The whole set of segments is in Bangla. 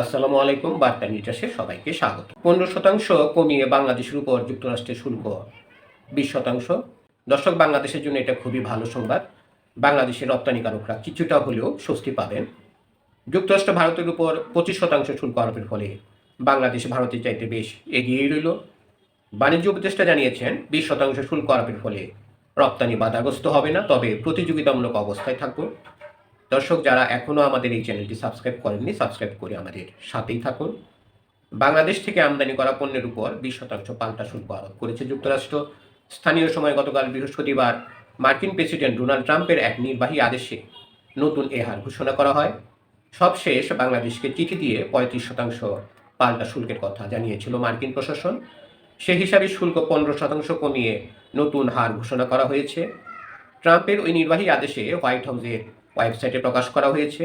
আসসালামু আলাইকুম, বার্তা নিউজে সবাইকে স্বাগত। পনেরো শতাংশ কমিয়ে বাংলাদেশের উপর যুক্তরাষ্ট্রের শুল্ক। বিশ শতাংশ। দর্শক, বাংলাদেশের জন্য এটা খুবই ভালো সংবাদ। বাংলাদেশের রপ্তানিকারকরা কিছুটা হলেও স্বস্তি পাবেন। যুক্তরাষ্ট্র ভারতের উপর পঁচিশ শতাংশ শুল্ক আরোপের ফলে বাংলাদেশ ভারতের চাইতে বেশ এগিয়েই রইল। বাণিজ্য উপদেষ্টা জানিয়েছেন, বিশ শতাংশ শুল্ক আরোপের ফলে রপ্তানি বাধাগ্রস্ত হবে না, তবে প্রতিযোগিতামূলক অবস্থায় থাকব। দর্শক যারা এখনও আমাদের এই চ্যানেলটি সাবস্ক্রাইব করেননি, সাবস্ক্রাইব করে আমাদের সাথেই থাকুন। বাংলাদেশ থেকে আমদানি করা পণ্যের উপর বিশ শতাংশ পাল্টা শুল্ক আরোপ করেছে যুক্তরাষ্ট্র। স্থানীয় সময় গতকাল বৃহস্পতিবার মার্কিন প্রেসিডেন্ট ডোনাল্ড ট্রাম্পের এক নির্বাহী আদেশে নতুন এ হার ঘোষণা করা হয়। সবশেষ বাংলাদেশকে চিঠি দিয়ে পঁয়ত্রিশ শতাংশ পাল্টা শুল্কের কথা জানিয়েছিল মার্কিন প্রশাসন। সে হিসাবে শুল্ক পনেরো শতাংশ কমিয়ে নতুন হার ঘোষণা করা হয়েছে। ট্রাম্পের ওই নির্বাহী আদেশে হোয়াইট হাউসের ওয়েবসাইটে প্রকাশ করা হয়েছে।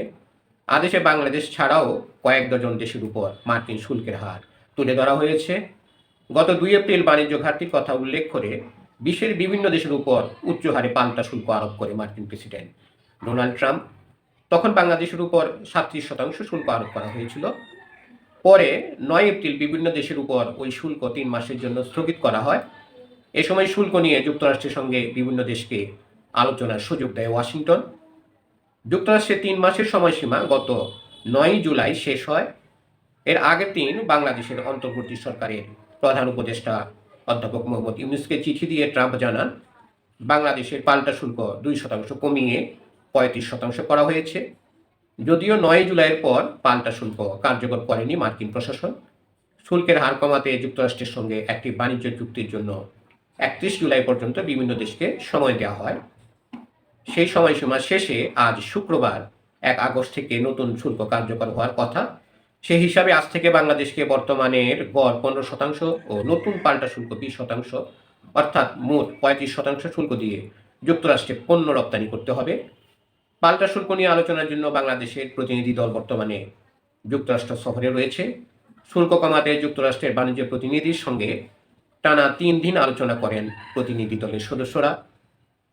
আদেশে বাংলাদেশ ছাড়াও কয়েক ডজন দেশের উপর মার্কিন শুল্কের হার তুলে ধরা হয়েছে। গত দুই এপ্রিল বাণিজ্য ঘাটতির কথা উল্লেখ করে বিশ্বের বিভিন্ন দেশের উপর উচ্চ হারে পাল্টা শুল্ক আরোপ করে মার্কিন প্রেসিডেন্ট ডোনাল্ড ট্রাম্প। তখন বাংলাদেশের উপর সাতত্রিশ শতাংশ শুল্ক আরোপ করা হয়েছিল। পরে নয় এপ্রিল বিভিন্ন দেশের উপর ওই শুল্ক তিন মাসের জন্য স্থগিত করা হয়। এ সময় শুল্ক নিয়ে যুক্তরাষ্ট্রের সঙ্গে বিভিন্ন দেশকে আলোচনার সুযোগ দেয় ওয়াশিংটন। যুক্তরাষ্ট্রের তিন মাসের সময়সীমা গত নয় জুলাই শেষ হয়। এর আগের দিন বাংলাদেশের অন্তর্বর্তী সরকারের প্রধান উপদেষ্টা অধ্যাপক মোহাম্মদ ইউনুসকে চিঠি দিয়ে ট্রাম্প জানান, বাংলাদেশের পাল্টা শুল্ক দুই শতাংশ কমিয়ে পঁয়ত্রিশ শতাংশ করা হয়েছে। যদিও নয় জুলাইয়ের পর পাল্টা শুল্ক কার্যকর করেনি মার্কিন প্রশাসন। শুল্কের হার কমাতে যুক্তরাষ্ট্রের সঙ্গে একটি বাণিজ্য চুক্তির জন্য একত্রিশ জুলাই পর্যন্ত বিভিন্ন দেশকে সময় দেওয়া হয়। সেই সময়সীমা শেষে আজ শুক্রবার এক আগস্ট থেকে নতুন শুল্ক কার্যকর হওয়ার কথা। সেই হিসাবে আজ থেকে বাংলাদেশকে বর্তমানের গড় পনেরো শতাংশ ও নতুন পাল্টা শুল্ক বিশ শতাংশ, অর্থাৎ মোট পঁয়ত্রিশ শতাংশ শুল্ক দিয়ে যুক্তরাষ্ট্রে পণ্য রপ্তানি করতে হবে। পাল্টা শুল্ক নিয়ে আলোচনার জন্য বাংলাদেশের প্রতিনিধি দল বর্তমানে যুক্তরাষ্ট্র সফরে রয়েছে। শুল্ক কমাতে যুক্তরাষ্ট্রের বাণিজ্য প্রতিনিধির সঙ্গে টানা তিন দিন আলোচনা করেন প্রতিনিধি দলের সদস্যরা।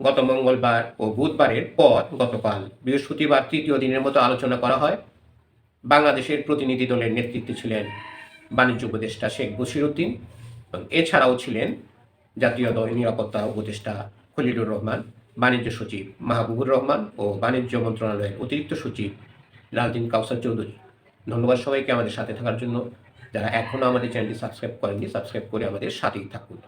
গত মঙ্গলবার ও বুধবারের পর গতকাল বৃহস্পতিবার তৃতীয় দিনের মতো আলোচনা করা হয়। বাংলাদেশের প্রতিনিধি দলের নেতৃত্বে ছিলেন বাণিজ্য উপদেষ্টা শেখ বশিরউদ্দিন এবং এছাড়াও ছিলেন জাতীয় দল নিরাপত্তা উপদেষ্টা খলিলুর রহমান, বাণিজ্য সচিব মাহবুবুর রহমান ও বাণিজ্য মন্ত্রণালয়ের অতিরিক্ত সচিব লালদিন কাউসার চৌধুরী। ধন্যবাদ সবাইকে আমাদের সাথে থাকার জন্য। যারা এখনও আমাদের চ্যানেলটি সাবস্ক্রাইব করেননি, সাবস্ক্রাইব করে আমাদের সাথেই থাকুন।